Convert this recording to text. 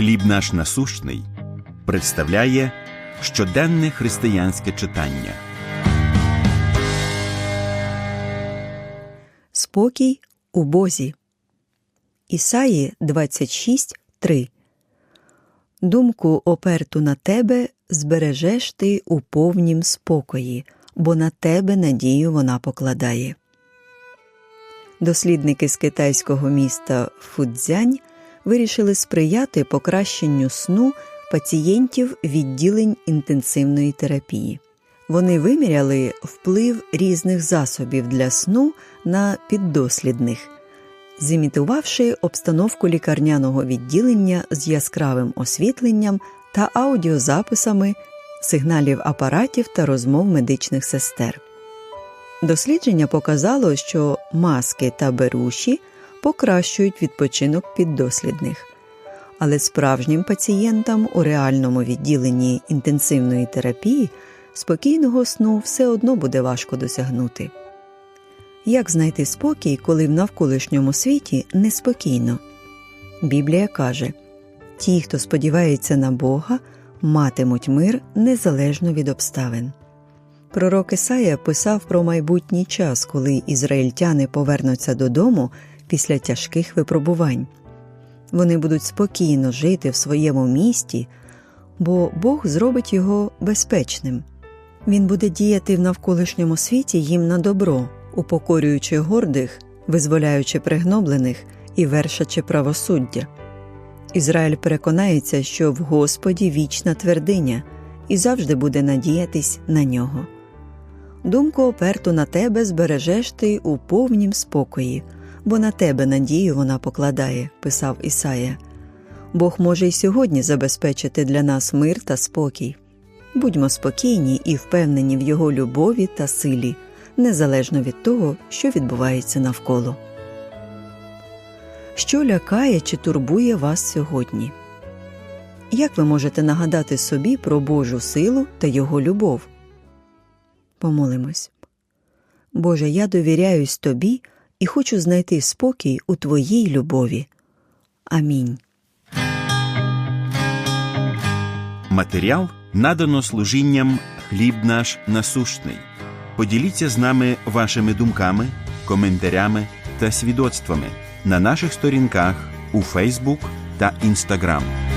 Хліб наш насущний представляє щоденне християнське читання. Спокій у Бозі. Ісаї 26.3 Думку оперту на тебе збережеш ти у повнім спокої, бо на тебе надію вона покладає. Дослідники з китайського міста Фудзянь вирішили сприяти покращенню сну пацієнтів відділень інтенсивної терапії. Вони виміряли вплив різних засобів для сну на піддослідних, зімітувавши обстановку лікарняного відділення з яскравим освітленням та аудіозаписами сигналів апаратів та розмов медичних сестер. Дослідження показало, що маски та беруші покращують відпочинок піддослідних, але справжнім пацієнтам у реальному відділенні інтенсивної терапії спокійного сну все одно буде важко досягнути. Як знайти спокій, коли в навколишньому світі неспокійно? Біблія каже ті, хто сподівається на Бога, матимуть мир незалежно від обставин. Пророк Ісая писав про майбутній час, коли ізраїльтяни повернуться додому після тяжких випробувань. Вони будуть спокійно жити в своєму місті, бо Бог зробить його безпечним. Він буде діяти в навколишньому світі їм на добро, упокорюючи гордих, визволяючи пригноблених і вершачи правосуддя. Ізраїль переконається, що в Господі вічна твердиня і завжди буде надіятись на нього. Думку оперту на тебе збережеш ти у повнім спокої, бо на тебе надію вона покладає, писав Ісая. Бог може й сьогодні забезпечити для нас мир та спокій. Будьмо спокійні і впевнені в Його любові та силі, незалежно від того, що відбувається навколо. Що лякає чи турбує вас сьогодні? Як ви можете нагадати собі про Божу силу та Його любов? Помолимось. Боже, я довіряюсь Тобі і хочу знайти спокій у Твоїй любові. Амінь. Матеріал надано служінням Хліб наш насущний. Поділіться з нами вашими думками, коментарями та свідоцтвами на наших сторінках у Фейсбук та Інстаграм.